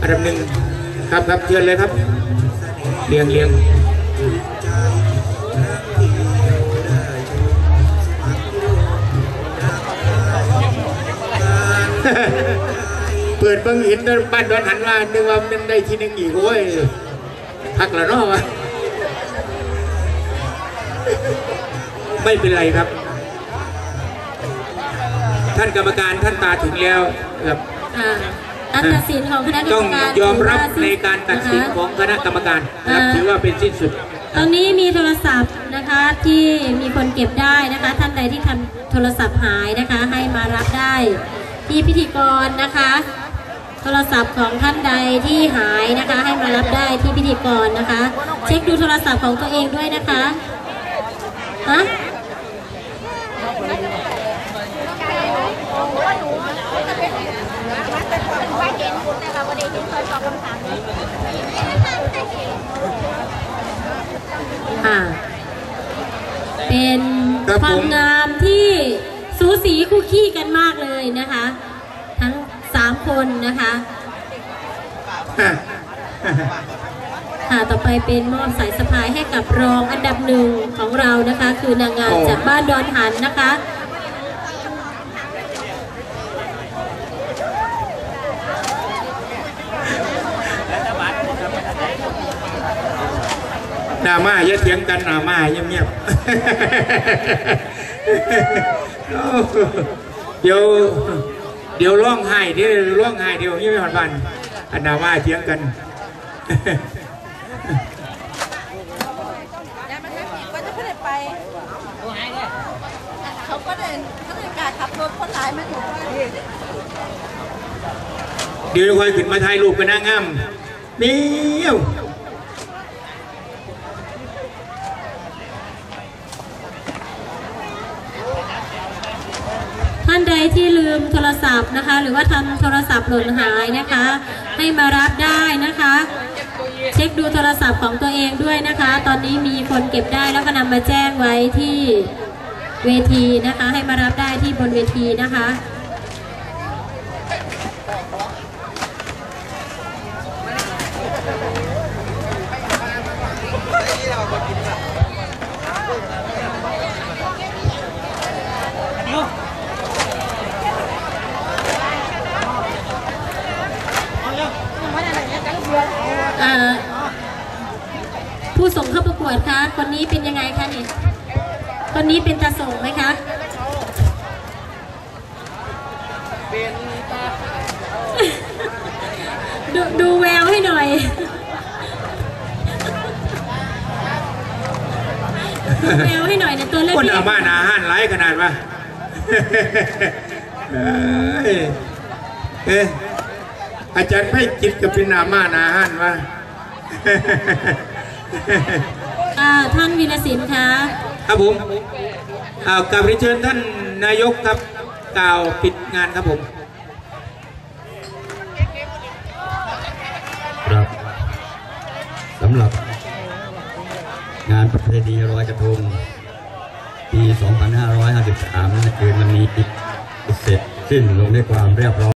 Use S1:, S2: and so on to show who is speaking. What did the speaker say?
S1: อันดับหนึ่งครับครับเชิญเลยครับเรียงเรียงเปิดบังเห็นบ้านดอนหันมานึกว่ามันได้ทีหนึ่งอีกโอ้ยพักแล้วเนาะวะไม่เป็นไรครับ ท่านกรรมการท่านตาถึงแล้วครับ
S2: การตัดสินของคณะกร
S1: ต้อ
S2: รงมการ
S1: ยอมรับ
S2: ถื
S1: ใน
S2: ว่
S1: การตัดสิน
S2: นะคะ
S1: ของคณะกรรมการนะครับ
S2: อ่า
S1: ถือว่าเป็นสิ้นสุด
S2: ตอนนี้มีโทรศัพท์นะคะที่มีคนเก็บได้นะคะ ท่านใดที่ทำโทรศัพท์หายนะคะ ให้มารับได้ ที่พิธีกรนะคะ โทรศัพท์ของท่านใดที่หายนะคะ ให้มารับได้ที่พิธีกรนะคะ เช็คดูโทรศัพท์ของตัวเองด้วยนะคะฮะ เป็น
S1: ครับ
S2: ควา
S1: ผมม
S2: งามที่สูสีคู่ขี้กันมากเลยนะคะ ทั้งสามคนนะคะค่ะต่อไปเป็นมอบสายสะพายให้กับรองอันดับหนึ่งของเรานะคะ คือนางงาม
S1: โอ้
S2: จากบ้านดอนหันนะคะ
S1: ห น้ามาอย่าเถียงกันหน้ามาเงียบๆเดี๋ยวเดี๋ยวร้องไห้เดี๋ยวร้องไห้เดี๋ยวนี้ไม่หันบันอันนามาเถียงกัน
S3: ยามันไม่ผิดก็จะไม่ได้ไปเขาก็เดินเขาเดินการขับรถคนร้ายมาถูก
S1: เดี๋ยวคอยขึ้นมาถ่ายรูปกันนางงามเมียวา
S2: นใดที่ลืมโทรศัพท์นะคะ หรือว่าทำโทรศัพท์หล่นหายนะคะ ให้มารับได้นะคะ เช็คดูโทรศัพท์ของตัวเองด้วยนะคะ ตอนนี้มีคนเก็บได้แล้วก็นำมาแจ้งไว้ที่เวทีนะคะ ให้มารับได้ที่บนเวทีนะคะ อ่า ผู้ส่งเข้าประกวดคะคนนี้เป็นยังไงคะนี่คนนี้เป็นตาส่งไหมคะดูดูแววให้หน่อย ดูแววให้หน่อยเนี่ยตัวเล็ก
S1: คนเอามาหนาห้านไรขนาดวะเอ้ยเอ๊ะอาจารย์ไม่จิตกับเป็นหนามาหนาห้านวะ
S2: อ่า ท่านวีรศิลป์คะ
S1: ครับผมอ่ากราบเรียนเชิญท่านนายกครับกล่าวปิดงานครับผม
S4: ครับสำหรับงานประเพณีลอยกระทงปี 2553นั้นคืนวันนี้เสร็จสิ้นลงด้วยความเรียบร้อย